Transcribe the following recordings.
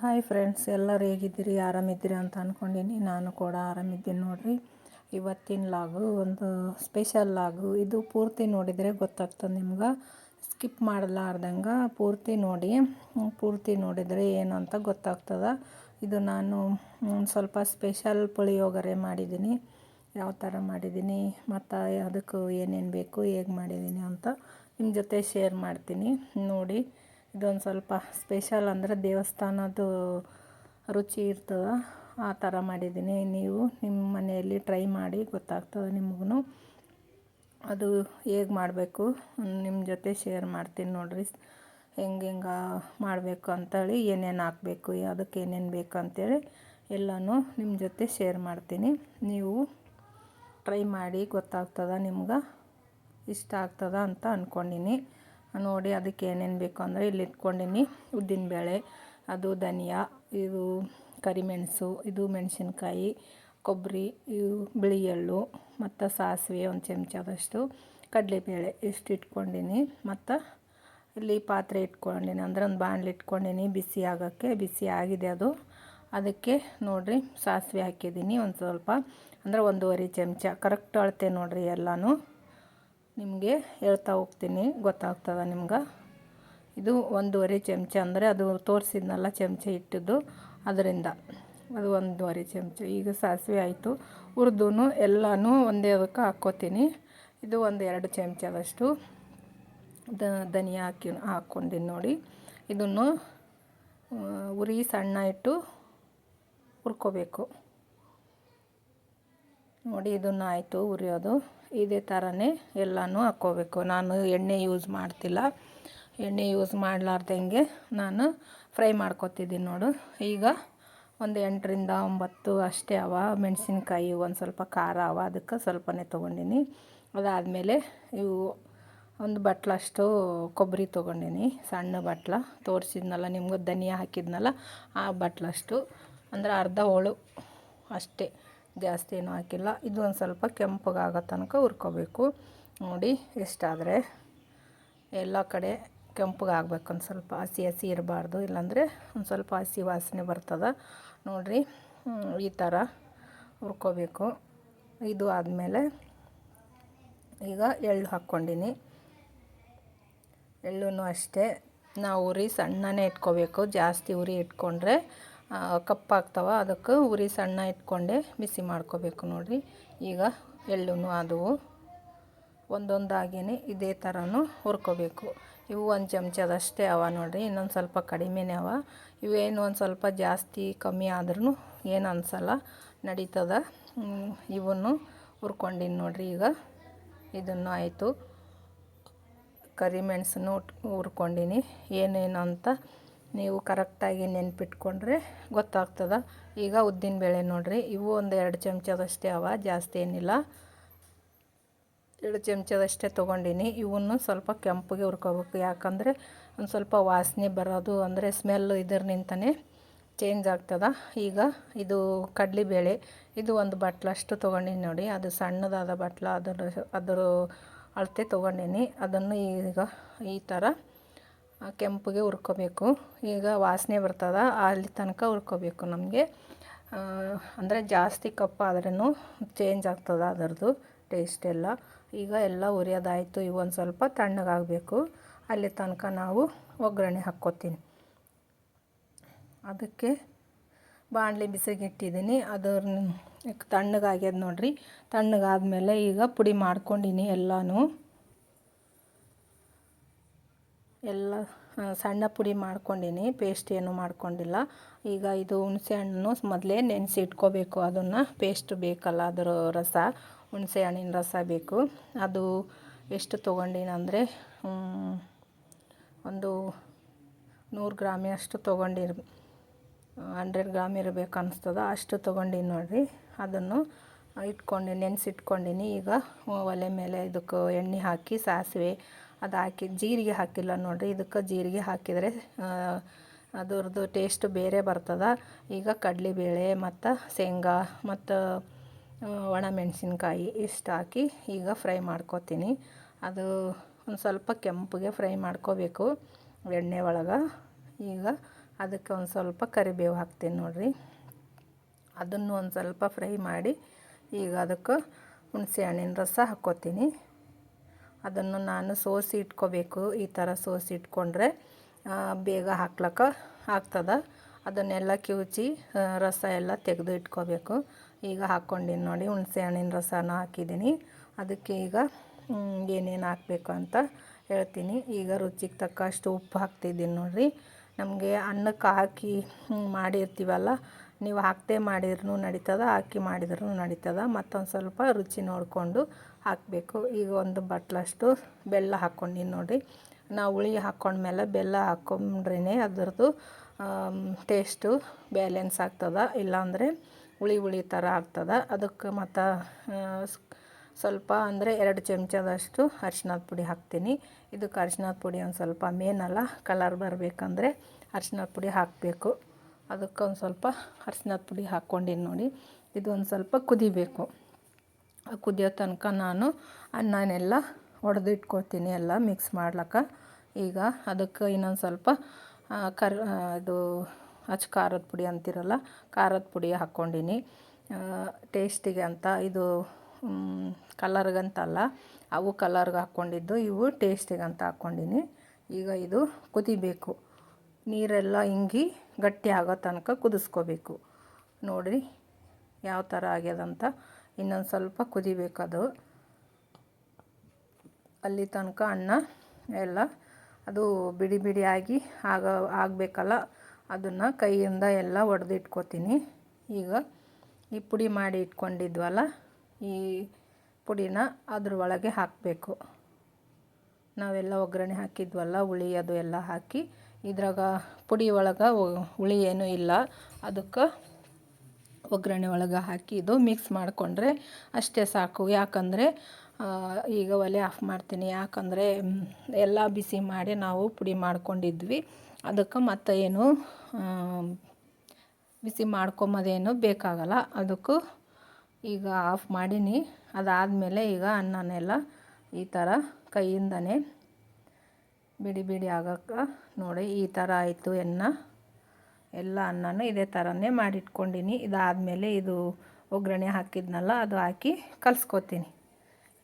Hi friends ಎಲ್ಲರೂ ಹೇಗಿದ್ದೀರಿ? ಆರಾಮಿದ್ದೀರಿ ಅಂತ ಅಂದ್ಕೊಂಡಿನಿ ನಾನು ಕೂಡ ಆರಾಮಿದ್ದೀನಿ ನೋಡಿರಿ. ಇವತ್ತಿನ ಲಾಗು ಒಂದು ಸ್ಪೆಷಲ್ ಲಾಗು. ಇದು ಪೂರ್ತಿ ನೋಡಿದರೆ ಗೊತ್ತಾಗ್ತದೆ ನಿಮ್ಗೆ. ಸ್ಕಿಪ್ ಮಾಡಲಾರ್ದಂಗೆ ಪೂರ್ತಿ ನೋಡಿ. ಪೂರ್ತಿ ನೋಡಿದರೆ ಏನು ಅಂತ ಗೊತ್ತಾಗ್ತದೆ. ಇದು ನಾನು ಸ್ವಲ್ಪ ಸ್ಪೆಷಲ್ ಪುಳಿಯೋಗರೆ ಮಾಡಿದ್ದೀನಿ. ಯಾವ ಥರ ಮಾಡಿದ್ದೀನಿ, ಮತ್ತು ಅದಕ್ಕೆ ಏನೇನು ಬೇಕು, ಹೇಗೆ ಮಾಡಿದ್ದೀನಿ ಅಂತ ನಿಮ್ಮ ಜೊತೆ ಶೇರ್ ಮಾಡ್ತೀನಿ. ನೋಡಿ. ಇದೊಂದು ಸ್ವಲ್ಪ ಸ್ಪೆಷಲ್ ಅಂದರೆ ದೇವಸ್ಥಾನದ್ದು ರುಚಿ ಇರ್ತದೆ, ಆ ಥರ ಮಾಡಿದ್ದೀನಿ. ನೀವು ನಿಮ್ಮ ಮನೆಯಲ್ಲಿ ಟ್ರೈ ಮಾಡಿ, ಗೊತ್ತಾಗ್ತದೆ ನಿಮಗೂ ಅದು ಹೇಗೆ ಮಾಡಬೇಕು ನಿಮ್ಮ ಜೊತೆ ಶೇರ್ ಮಾಡ್ತೀನಿ ನೋಡಿರಿ. ಹೆಂಗೆ ಹೆಂಗೆ ಮಾಡಬೇಕು ಅಂತೇಳಿ, ಏನೇನು ಹಾಕಬೇಕು ಅದಕ್ಕೆ ಏನೇನು ಬೇಕು ಅಂತೇಳಿ ಎಲ್ಲನೂ ನಿಮ್ಮ ಜೊತೆ ಶೇರ್ ಮಾಡ್ತೀನಿ. ನೀವು ಟ್ರೈ ಮಾಡಿ, ಗೊತ್ತಾಗ್ತದೆ ನಿಮ್ಗೆ, ಇಷ್ಟ ಆಗ್ತದ ಅಂತ ಅಂದ್ಕೊಂಡೀನಿ ನೋಡಿ ಅದಕ್ಕೆ ಏನೇನು ಬೇಕು ಅಂದರೆ ಇಲ್ಲಿ ಇಟ್ಕೊಂಡೀನಿ. ಉದ್ದಿನಬೇಳೆ ಅದು ಧನಿಯಾ, ಇದು ಕರಿಮೆಣಸು ಇದು ಮೆಣಸಿನ್ಕಾಯಿ ಕೊಬ್ಬರಿ ಇವು ಬಿಳಿ ಎಳ್ಳು, ಮತ್ತು ಸಾಸಿವೆ ಒಂದು ಚಮಚದಷ್ಟು ಕಡಲೆಬೇಳೆ ಇಷ್ಟು ಇಟ್ಕೊಂಡಿನಿ. ಮತ್ತು ಇಲ್ಲಿ ಪಾತ್ರೆ ಇಟ್ಕೊಂಡಿನಿ. ಅಂದರೆ ಒಂದು ಬಾಣಲೆ ಇಟ್ಕೊಂಡಿನಿ ಬಿಸಿ ಆಗೋಕ್ಕೆ. ಬಿಸಿ ಆಗಿದೆ ಅದು. ಅದಕ್ಕೆ ನೋಡಿರಿ ಸಾಸಿವೆ ಹಾಕಿದ್ದೀನಿ ಒಂದು ಸ್ವಲ್ಪ. ಅಂದರೆ ಒಂದೂವರೆ ಚಮಚ. ಕರೆಕ್ಟ್ ಅಳತೆ ನೋಡಿರಿ ಎಲ್ಲನೂ. ನಿಮಗೆ ಹೇಳ್ತಾ ಹೋಗ್ತೀನಿ. ಗೊತ್ತಾಗ್ತದೆ ನಿಮ್ಗೆ? ಇದು ಒಂದೂವರೆ ಚಮಚ ಅಂದರೆ ಅದು ತೋರಿಸಿದ್ನಲ್ಲ ಚಮಚ ಇಟ್ಟಿದ್ದು, ಅದರಿಂದ. ಅದು ಒಂದೂವರೆ ಚಮಚ. ಈಗ ಸಾಸಿವೆ ಆಯಿತು. ಹುರಿದು ಎಲ್ಲನೂ ಒಂದೇ ಅದಕ್ಕೆ ಹಾಕ್ಕೋತೀನಿ. ಇದು ಒಂದು ಎರಡು ಚಮಚದಷ್ಟು ದ, ಧನಿಯಾ ಹಾಕಿ, ಹಾಕ್ಕೊಂಡಿನಿ ನೋಡಿ. ಇದನ್ನು ಉರಿ ಸಣ್ಣ ಇಟ್ಟು ಹುರ್ಕೋಬೇಕು. ನೋಡಿ, ಇದನ್ನು ಆಯಿತು ಉರಿಯೋದು. ಇದೇ ಥರನೇ ಎಲ್ಲನೂ ಹಾಕ್ಕೋಬೇಕು. ನಾನು ಎಣ್ಣೆ ಯೂಸ್ ಮಾಡ್ತಿಲ್ಲ. ಎಣ್ಣೆ ಯೂಸ್ ಮಾಡಲಾರ್ದಂಗೆ ನಾನು ಫ್ರೈ ಮಾಡ್ಕೊತಿದ್ದೀನಿ ನೋಡು. ಈಗ ಒಂದು ಎಂಟರಿಂದ ಒಂಬತ್ತು ಅಷ್ಟೇ ಅವ. ಮೆಣಸಿನ್ಕಾಯಿ ಒಂದು ಸ್ವಲ್ಪ ಖಾರ ಅವ. ಅದಕ್ಕೆ ಸ್ವಲ್ಪನೇ ತೊಗೊಂಡಿನಿ. ಅದಾದಮೇಲೆ ಇವು ಒಂದು ಬಟ್ಲಷ್ಟು ಕೊಬ್ಬರಿ ತೊಗೊಂಡಿನಿ. ಸಣ್ಣ ಬಟ್ಲ. ತೋರಿಸಿದ್ನಲ್ಲ, ನಿಮ್ಗೆ ಧನಿಯಾ ಹಾಕಿದ್ನಲ್ಲ, ಆ ಬಟ್ಲಷ್ಟು. ಅಂದರೆ ಅರ್ಧ ಹೋಳು ಅಷ್ಟೇ. ಜಾಸ್ತಿ ಏನೂ ಹಾಕಿಲ್ಲ. ಇದು ಒಂದು ಸ್ವಲ್ಪ ಕೆಂಪಗಾಗೋ ತನಕ ಹುರ್ಕೋಬೇಕು. ನೋಡಿ, ಎಷ್ಟಾದರೆ ಎಲ್ಲ ಕಡೆ ಕೆಂಪಗಾಗ್ಬೇಕು ಒಂದು ಸ್ವಲ್ಪ. ಹಸಿ ಹಸಿ ಇರಬಾರ್ದು, ಇಲ್ಲಾಂದರೆ ಒಂದು ಸ್ವಲ್ಪ ಹಸಿ ವಾಸನೆ ಬರ್ತದೆ. ನೋಡಿರಿ ಈ ಥರ ಹುರ್ಕೋಬೇಕು. ಇದು ಆದಮೇಲೆ ಈಗ ಎಳ್ಳು ಹಾಕ್ಕೊಂಡಿನಿ. ಎಳ್ಳು ಅಷ್ಟೇ. ನಾವು ಉರಿ ಸಣ್ಣನೇ ಇಟ್ಕೋಬೇಕು. ಜಾಸ್ತಿ ಉರಿ ಇಟ್ಕೊಂಡ್ರೆ ಕಪ್ಪಾಗ್ತವೆ ಅದಕ್ಕೆ ಉರಿ ಸಣ್ಣ ಇಟ್ಕೊಂಡೆ ಬಿಸಿ ಮಾಡ್ಕೋಬೇಕು ನೋಡಿರಿ. ಈಗ ಎಳ್ಳು ಆದವು ಒಂದೊಂದಾಗಿಯೇ ಇದೇ ಥರನೂ ಹುರ್ಕೋಬೇಕು. ಇವು ಒಂದು ಚಮಚದಷ್ಟೇ ಅವ ನೋಡಿರಿ, ಇನ್ನೊಂದು ಸ್ವಲ್ಪ ಕಡಿಮೆನೇ ಅವ. ಇವೇನು ಒಂದು ಸ್ವಲ್ಪ ಜಾಸ್ತಿ ಕಮ್ಮಿ ಆದ್ರೂ ಏನು ಅನ್ಸಲ್ಲ, ನಡೀತದ. ಇವನ್ನು ಹುರ್ಕೊಂಡಿನಿ ನೋಡಿರಿ ಈಗ. ಇದನ್ನು ಆಯಿತು. ಕರಿಮೆಣಸನ್ನು ಹುರ್ಕೊಂಡಿನಿ. ಏನೇನು ಅಂತ ನೀವು ಕರೆಕ್ಟಾಗಿ ನೆನ್ಪಿಟ್ಕೊಂಡ್ರೆ ಗೊತ್ತಾಗ್ತದೆ. ಈಗ ಉದ್ದಿನಬೇಳೆ ನೋಡಿರಿ, ಇವು ಒಂದು ಎರಡು ಚಮಚದಷ್ಟೇ ಅವ, ಜಾಸ್ತಿ ಏನಿಲ್ಲ. ಎರಡು ಚಮಚದಷ್ಟೇ ತೊಗೊಂಡಿನಿ. ಇವನ್ನು ಸ್ವಲ್ಪ ಕೆಂಪಗೆ ಹುರ್ಕೋಬೇಕು. ಯಾಕಂದರೆ ಒಂದು ಸ್ವಲ್ಪ ವಾಸನೆ ಬರೋದು, ಅಂದರೆ ಸ್ಮೆಲ್ಲು ನಿಂತನೇ ಚೇಂಜ್ ಆಗ್ತದೆ. ಈಗ ಇದು ಕಡಲೆಬೇಳೆ, ಇದು ಒಂದು ಬಟ್ಲಷ್ಟು ತೊಗೊಂಡಿನಿ ನೋಡಿ. ಅದು ಸಣ್ಣದಾದ ಬಟ್ಲ, ಅದರ ಅದರ ಅಳತೆ ತೊಗೊಂಡಿನಿ. ಅದನ್ನು ಈಗ ಈ ಥರ ಕೆಂಪಗೆ ಹುರ್ಕೋಬೇಕು. ಈಗ ವಾಸನೆ ಬರ್ತದೆ, ಅಲ್ಲಿ ತನಕ ಹುರ್ಕೋಬೇಕು ನಮಗೆ. ಅಂದರೆ ಜಾಸ್ತಿ ಕಪ್ಪಾದ್ರೂ ಚೇಂಜ್ ಆಗ್ತದೆ ಅದರದ್ದು ಟೇಸ್ಟ್ ಎಲ್ಲ. ಈಗ ಎಲ್ಲ ಉರಿಯೋದಾಯಿತು ಒಂದು ಸ್ವಲ್ಪ ತಣ್ಣಗಾಗಬೇಕು. ಅಲ್ಲಿ ತನಕ ನಾವು ಒಗ್ಗರಣೆ ಹಾಕ್ಕೋತೀನಿ. ಅದಕ್ಕೆ ಬಾಣಲಿ ಬಿಸಿಗಿಟ್ಟಿದ್ದೀನಿ ಅದರ ಅದು ತಣ್ಣಗಾಗ್ಯದ ನೋಡಿರಿ. ತಣ್ಣಗಾದ್ಮೇಲೆ ಈಗ ಪುಡಿ ಮಾಡ್ಕೊಂಡಿನಿ ಎಲ್ಲನೂ. ಎಲ್ಲ ಸಣ್ಣ ಪುಡಿ ಮಾಡ್ಕೊಂಡಿನಿ ಪೇಸ್ಟ್ ಏನು ಮಾಡ್ಕೊಂಡಿಲ್ಲ. ಈಗ ಇದು ಹುಣಸೆ ಹಣ್ಣು ಮೊದಲೇ ನೆನೆಸಿ ಇಟ್ಕೋಬೇಕು ಅದನ್ನು ಪೇಸ್ಟ್ ಬೇಕಲ್ಲ, ಅದರ ರಸ, ಹುಣಸೆ ಹಣ್ಣಿನ ರಸ ಬೇಕು. ಅದು ಎಷ್ಟು ತೊಗೊಂಡಿನಂದರೆ ಒಂದು ನೂರು ಗ್ರಾಮ್ ಅಷ್ಟು ತೊಗೊಂಡಿರ್, ಹಂಡ್ರೆಡ್ ಗ್ರಾಮ್ ಇರಬೇಕು ಅನಿಸ್ತದ, ಅಷ್ಟು ತೊಗೊಂಡಿನಿ ನೋಡಿರಿ. ಅದನ್ನು ಇಟ್ಕೊಂಡು, ನೆನೆಸಿಟ್ಕೊಂಡಿನಿ. ಈಗ ಒಲೆ ಮೇಲೆ ಇದಕ್ಕೆ ಎಣ್ಣೆ ಹಾಕಿ ಸಾಸಿವೆ ಅದು ಹಾಕಿ ಜೀರಿಗೆ ಹಾಕಿಲ್ಲ ನೋಡಿರಿ. ಇದಕ್ಕೆ ಜೀರಿಗೆ ಹಾಕಿದರೆ ಅದರದ್ದು ಟೇಸ್ಟ್ ಬೇರೆ ಬರ್ತದೆ. ಈಗ ಕಡಲೆಬೇಳೆ ಮತ್ತು ಶೇಂಗಾ ಮತ್ತು ಒಣಮೆಣಸಿನ್ಕಾಯಿ ಇಷ್ಟು ಹಾಕಿ ಈಗ ಫ್ರೈ ಮಾಡ್ಕೊತೀನಿ. ಅದು ಒಂದು ಸ್ವಲ್ಪ ಕೆಂಪಗೆ ಫ್ರೈ ಮಾಡ್ಕೋಬೇಕು ಎಣ್ಣೆ ಒಳಗೆ. ಈಗ ಅದಕ್ಕೆ ಒಂದು ಸ್ವಲ್ಪ ಕರಿಬೇವು ಹಾಕ್ತೀನಿ ನೋಡಿರಿ. ಅದನ್ನು ಒಂದು ಸ್ವಲ್ಪ ಫ್ರೈ ಮಾಡಿ ಈಗ ಅದಕ್ಕೆ ಹುಣಸೆ ಹಣ್ಣಿನ ರಸ ಹಾಕ್ಕೋತೀನಿ. ಅದನ್ನು ನಾನು ಸೋಸಿ ಇಟ್ಕೋಬೇಕು. ಈ ಥರ ಸೋಸಿ ಇಟ್ಕೊಂಡ್ರೆ ಬೇಗ ಹಾಕ್ಲಕ್ಕ ಆಗ್ತದೆ. ಅದನ್ನೆಲ್ಲ ಕಿವುಚಿ ರಸ ಎಲ್ಲ ತೆಗೆದು ಇಟ್ಕೋಬೇಕು. ಈಗ ಹಾಕ್ಕೊಂಡಿನಿ ನೋಡಿ, ಹುಣಸೆ ಹಣ್ಣಿನ ರಸನ ಹಾಕಿದ್ದೀನಿ. ಅದಕ್ಕೆ ಈಗ ಏನೇನು ಹಾಕಬೇಕು ಅಂತ ಹೇಳ್ತೀನಿ. ಈಗ ರುಚಿಗೆ ತಕ್ಕಷ್ಟು ಉಪ್ಪು ಹಾಕ್ತಿದ್ದೀನಿ ನೋಡಿರಿ. ನಮಗೆ ಅನ್ನಕ್ಕೆ ಹಾಕಿ ಮಾಡಿರ್ತೀವಲ್ಲ, ನೀವು ಹಾಕದೆ ಮಾಡಿದ್ರೂ ನಡೀತದೆ, ಹಾಕಿ ಮಾಡಿದ್ರೂ ನಡೀತದೆ. ಮತ್ತೊಂದು ಸ್ವಲ್ಪ ರುಚಿ ನೋಡಿಕೊಂಡು ಹಾಕಬೇಕು. ಈಗ ಒಂದು ಬಟ್ಲಷ್ಟು ಬೆಲ್ಲ ಹಾಕ್ಕೊಂಡಿನಿ ನೋಡಿ ನಾವು ಹುಳಿ ಹಾಕ್ಕೊಂಡ್ಮೇಲೆ ಬೆಲ್ಲ ಹಾಕ್ಕೊಂಡ್ರೇ ಅದರದ್ದು ಟೇಸ್ಟು ಬ್ಯಾಲೆನ್ಸ್ ಆಗ್ತದೆ. ಇಲ್ಲಾಂದರೆ ಹುಳಿ ಹುಳಿ ಥರ ಆಗ್ತದೆ. ಅದಕ್ಕೆ ಮತ್ತು ಸ್ವಲ್ಪ ಅಂದರೆ ಎರಡು ಚಮಚದಷ್ಟು ಅರ್ಶಿನದ ಪುಡಿ ಹಾಕ್ತೀನಿ. ಇದಕ್ಕೆ ಅರ್ಶಿನದ ಪುಡಿ ಒಂದು ಸ್ವಲ್ಪ ಮೇನಲ್ಲ ಕಲರ್ ಬರಬೇಕಂದ್ರೆ ಅರ್ಶಿನದ ಪುಡಿ ಹಾಕಬೇಕು. ಅದಕ್ಕೆ ಒಂದು ಸ್ವಲ್ಪ ಅರ್ಶಿನದ ಪುಡಿ ಹಾಕ್ಕೊಂಡಿನಿ ನೋಡಿ. ಇದು ಒಂದು ಸ್ವಲ್ಪ ಕುದಿಬೇಕು. ಕುದಿಯೋ ತನಕ ನಾನು ಅನ್ನನೆಲ್ಲ ಇಟ್ಕೊತೀನಿ ಎಲ್ಲ ಮಿಕ್ಸ್ ಮಾಡ್ಲಿಕ್ಕೆ. ಈಗ ಅದಕ್ಕೆ ಇನ್ನೊಂದು ಸ್ವಲ್ಪ ಕರ್ ಇದು ಅಚ್ಚ ಖಾರದ ಪುಡಿ ಅಂತಿರಲ್ಲ, ಖಾರದ ಪುಡಿ ಹಾಕ್ಕೊಂಡಿನಿ. ಟೇಸ್ಟಿಗೆ ಅಂತ ಇದು ಕಲರ್ಗಂತಲ್ಲ, ಅವು ಕಲರ್ಗೆ ಹಾಕ್ಕೊಂಡಿದ್ದು ಇವು ಟೇಸ್ಟಿಗಂತ ಹಾಕ್ಕೊಂಡಿನಿ ಈಗ ಇದು ಕುದಿಬೇಕು. ನೀರೆಲ್ಲ ಇಂಗಿ ಗಟ್ಟಿ ಆಗೋ ತನಕ ಕುದಿಸ್ಕೋಬೇಕು. ನೋಡಿರಿ ಯಾವ ಥರ ಆಗ್ಯದಂತ. ಇನ್ನೊಂದು ಸ್ವಲ್ಪ ಕುದಿಬೇಕದು ಅಲ್ಲಿ ತನಕ ಅನ್ನ ಎಲ್ಲ ಅದು ಬಿಡಿ ಬಿಡಿಯಾಗಿ ಆಗ, ಆಗಬೇಕಲ್ಲ, ಅದನ್ನು ಕೈಯಿಂದ ಎಲ್ಲ ಒಡೆದಿಟ್ಕೋತೀನಿ. ಈಗ ಈ ಪುಡಿ ಮಾಡಿ ಇಟ್ಕೊಂಡಿದ್ವಲ್ಲ ಈ ಪುಡಿನ ಅದ್ರ ಒಳಗೆ ಹಾಕಬೇಕು. ನಾವೆಲ್ಲ ಒಗ್ಗರಣೆ ಹಾಕಿದ್ವಲ್ಲ, ಹುಳಿ ಅದು ಎಲ್ಲ ಹಾಕಿ ಇದ್ರಾಗ ಪುಡಿ ಒಳಗೆ ಹುಳಿ ಏನೂ ಇಲ್ಲ. ಅದಕ್ಕೆ ಒಗ್ಗರಣೆ ಒಳಗೆ ಹಾಕಿ ಇದು ಮಿಕ್ಸ್ ಮಾಡಿಕೊಂಡ್ರೆ ಅಷ್ಟೇ ಸಾಕು. ಯಾಕಂದರೆ ಈಗ ಒಲೆ ಆಫ್ ಮಾಡ್ತೀನಿ. ಯಾಕಂದರೆ ಎಲ್ಲ ಬಿಸಿ ಮಾಡಿ ನಾವು ಪುಡಿ ಮಾಡ್ಕೊಂಡಿದ್ವಿ. ಅದಕ್ಕೆ ಮತ್ತೆ ಏನು ಬಿಸಿ ಮಾಡ್ಕೊಂಬೋದೇನು ಬೇಕಾಗಲ್ಲ. ಅದಕ್ಕೂ ಈಗ ಆಫ್ ಮಾಡೀನಿ. ಅದಾದಮೇಲೆ ಈಗ ಅನ್ನನೆಲ್ಲ ಈ ಥರ ಕೈಯಿಂದನೇ ಬಿಡಿ ಬಿಡಿ ಆಗೋಕ್ಕೆ ನೋಡಿ, ಈ ಥರ ಆಯಿತು ಎನ್ನ. ಎಲ್ಲ ಅನ್ನನೂ ಇದೇ ಥರನೇ ಮಾಡಿಟ್ಕೊಂಡಿನಿ. ಇದಾದಮೇಲೆ ಇದು ಒಗ್ಗರಣೆ ಹಾಕಿದ್ನಲ್ಲ, ಅದು ಹಾಕಿ ಕಲಿಸ್ಕೊತೀನಿ.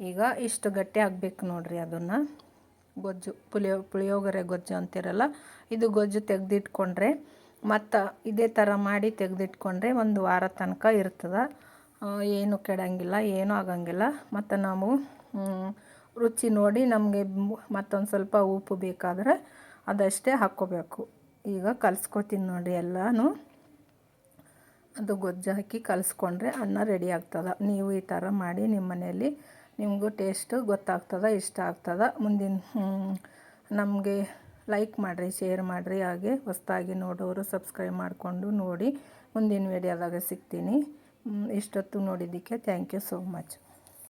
ಈಗ ಇಷ್ಟು ಗಟ್ಟಿ ಆಗಬೇಕು ನೋಡಿರಿ ಅದನ್ನು. ಗೊಜ್ಜು, ಪುಳಿಯೋ, ಪುಳಿಯೋಗರೆ ಗೊಜ್ಜು ಅಂತಿರಲ್ಲ, ಇದು ಗೊಜ್ಜು ತೆಗೆದಿಟ್ಕೊಂಡ್ರೆ ಮತ್ತು ಇದೇ ಥರ ಮಾಡಿ ತೆಗೆದಿಟ್ಕೊಂಡ್ರೆ ಒಂದು ವಾರ ತನಕ ಇರ್ತದೆ. ಏನು ಕೆಡೋಂಗಿಲ್ಲ, ಏನೂ ಆಗೋಂಗಿಲ್ಲ. ಮತ್ತು ನಾವು ರುಚಿ ನೋಡಿ ನಮಗೆ ಮತ್ತೊಂದು ಸ್ವಲ್ಪ ಉಪ್ಪು ಬೇಕಾದರೆ ಅದಷ್ಟೇ ಹಾಕ್ಕೋಬೇಕು. ಈಗ ಕಲಿಸ್ಕೊತೀನಿ ನೋಡಿ ಎಲ್ಲನೂ. ಅದು ಗೊಜ್ಜು ಹಾಕಿ ಕಲಸ್ಕೊಂಡ್ರೆ ಅನ್ನ ರೆಡಿ ಆಗ್ತದೆ. ನೀವು ಈ ಥರ ಮಾಡಿ ನಿಮ್ಮ ಮನೆಯಲ್ಲಿ ನಿಮಗೂ ಟೇಸ್ಟು ಗೊತ್ತಾಗ್ತದೆ, ಇಷ್ಟ ಆಗ್ತದೆ. ಮುಂದಿನ ನಮಗೆ ಲೈಕ್ ಮಾಡಿರಿ, ಶೇರ್ ಮಾಡಿರಿ. ಹಾಗೆ ಹೊಸ್ದಾಗಿ ನೋಡೋರು ಸಬ್ಸ್ಕ್ರೈಬ್ ಮಾಡಿಕೊಂಡು ನೋಡಿ. ಮುಂದಿನ ವೀಡಿಯೋದಾಗ ಸಿಗ್ತೀನಿ. ಇಷ್ಟೊತ್ತು ನೋಡಿದ್ದಕ್ಕೆ? Thank you so much